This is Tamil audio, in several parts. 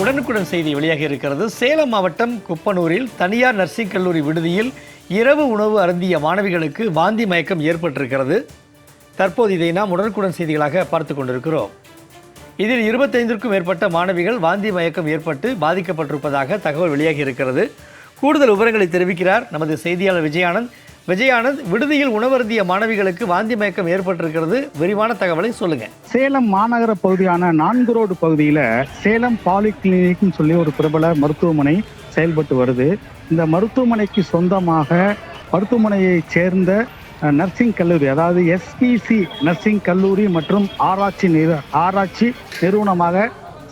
உடனுக்குடன் செய்தி வெளியாகி இருக்கிறது. சேலம் மாவட்டம் குப்பனூரில் தனியார் நர்சிங் கல்லூரி விடுதியில் இரவு உணவு அருந்திய மாணவிகளுக்கு வாந்தி மயக்கம் ஏற்பட்டிருக்கிறது. தற்போது இதை நாம் உடனுக்குடன் செய்திகளாக பார்த்து கொண்டிருக்கிறோம். இதில் இருபத்தைந்திற்கும் மேற்பட்ட மாணவிகள் வாந்தி மயக்கம் ஏற்பட்டு பாதிக்கப்பட்டிருப்பதாக தகவல் வெளியாகி இருக்கிறது. கூடுதல் விவரங்களை தெரிவிக்கிறார் நமது செய்தியாளர் விஜயானந்த். விஜயானந்த் விடுதியில் உணவருந்திய மாணவிகளுக்கு வாந்தி மயக்கம் ஏற்பட்டிருக்கிறது. விரிவான தகவலை சொல்லுங்க. சேலம் மாநகர பகுதியான நான்கு ரோடு பகுதியில சேலம் பாலிகிளினிக்னு சொல்லி ஒரு பிரபல மருத்துவமனை செயல்பட்டு வருது. இந்த மருத்துவமனைக்கு சொந்தமாக மருத்துவமனையைச் சேர்ந்த நர்சிங் கல்லூரி அதாவது எஸ்பிசி நர்சிங் கல்லூரி மற்றும் ஆராய்ச்சி நிறு ஆராய்ச்சி நிறுவனமாக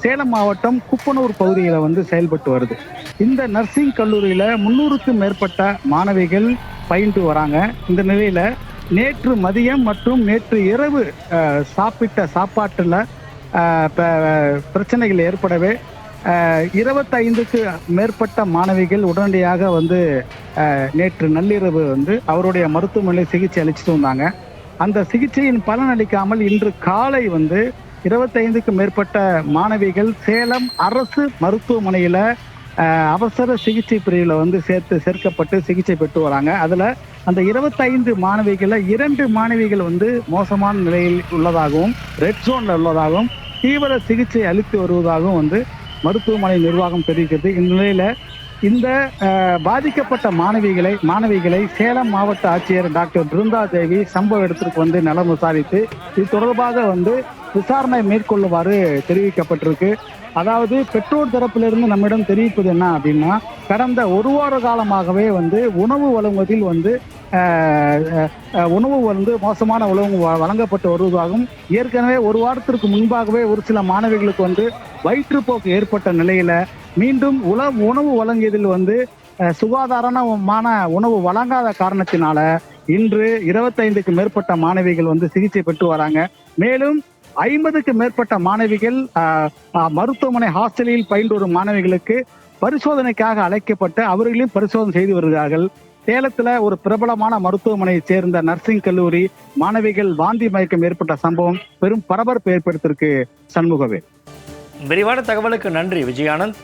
சேலம் மாவட்டம் குப்பனூர் பகுதியில் வந்து செயல்பட்டு வருது. இந்த நர்சிங் கல்லூரியில் முன்னூறுக்கும் மேற்பட்ட மாணவிகள் பயின்று வராங்க. இந்த நிலையில் நேற்று மதியம் மற்றும் நேற்று இரவு சாப்பிட்ட சாப்பாட்டில் பிரச்சனைகள் ஏற்படவே இருபத்தைந்துக்கு மேற்பட்ட மாணவிகள் உடனடியாக வந்து நேற்று நள்ளிரவு வந்து அவருடைய மருத்துவமனையில் சிகிச்சை அளிச்சுட்டு வந்தாங்க. அந்த சிகிச்சையின் பலன் அளிக்காமல் இன்று காலை வந்து இருபத்தைந்துக்கும் மேற்பட்ட மாணவிகள் சேலம் அரசு மருத்துவமனையில் அவசர சிகிச்சை பிரிவில் வந்து சேர்த்து சேர்க்கப்பட்டு சிகிச்சை பெற்று வராங்க. அதில் அந்த இருபத்தைந்து மாணவிகளில் இரண்டு மாணவிகள் வந்து மோசமான நிலையில் உள்ளதாகவும் ரெட் ஜோனில் உள்ளதாகவும் தீவிர சிகிச்சை அளித்து வருவதாகவும் வந்து மருத்துவமனை நிர்வாகம் தெரிவிக்கிறது. இந்நிலையில் இந்த பாதிக்கப்பட்ட மாணவிகளை மாணவிகளை சேலம் மாவட்ட ஆட்சியர் டாக்டர் பிருந்தா தேவி சம்பவ இடத்திற்கு வந்து நலம் விசாரித்து இது தொடர்பாக வந்து விசாரணை மேற்கொள்ளுமாறு தெரிவிக்கப்பட்டிருக்கு. அதாவது பெற்றோர் தரப்பிலிருந்து நம்மிடம் தெரிவிப்பது என்ன அப்படின்னா கடந்த ஒரு வார காலமாகவே வந்து உணவு வழங்குவதில் வந்து உணவு வந்து மோசமான உணவு வ- வழங்கப்பட்டு வருவதாகவும் ஏற்கனவே ஒரு வாரத்திற்கு முன்பாகவே ஒரு சில மாணவிகளுக்கு வந்து வயிற்றுப்போக்கு ஏற்பட்ட நிலையில மீண்டும் உல உணவு வழங்கியதில் வந்து சுகாதாரமான உணவு வழங்காத காரணத்தினால இன்று இருபத்தைந்துக்கு மேற்பட்ட மாணவிகள் வந்து சிகிச்சை பெற்று வராங்க. மேலும் ஐம்பதுக்கு மேற்பட்ட மாணவிகள் அஹ், மருத்துவமனை ஹாஸ்டலில் பயின்று வரும் மாணவிகளுக்கு பரிசோதனைக்காக அழைக்கப்பட்டு அவர்களையும் பரிசோதனை செய்து வருகிறார்கள். சேலத்துல ஒரு பிரபலமான மருத்துவமனையைச் சேர்ந்த நர்சிங் கல்லூரி மாணவிகள் வாந்தி மயக்கம் ஏற்பட்ட சம்பவம் பெரும் பரபரப்பு ஏற்படுத்தியிருக்கு சண்முகவே. விரிவான தகவலுக்கு நன்றி விஜயானந்த்.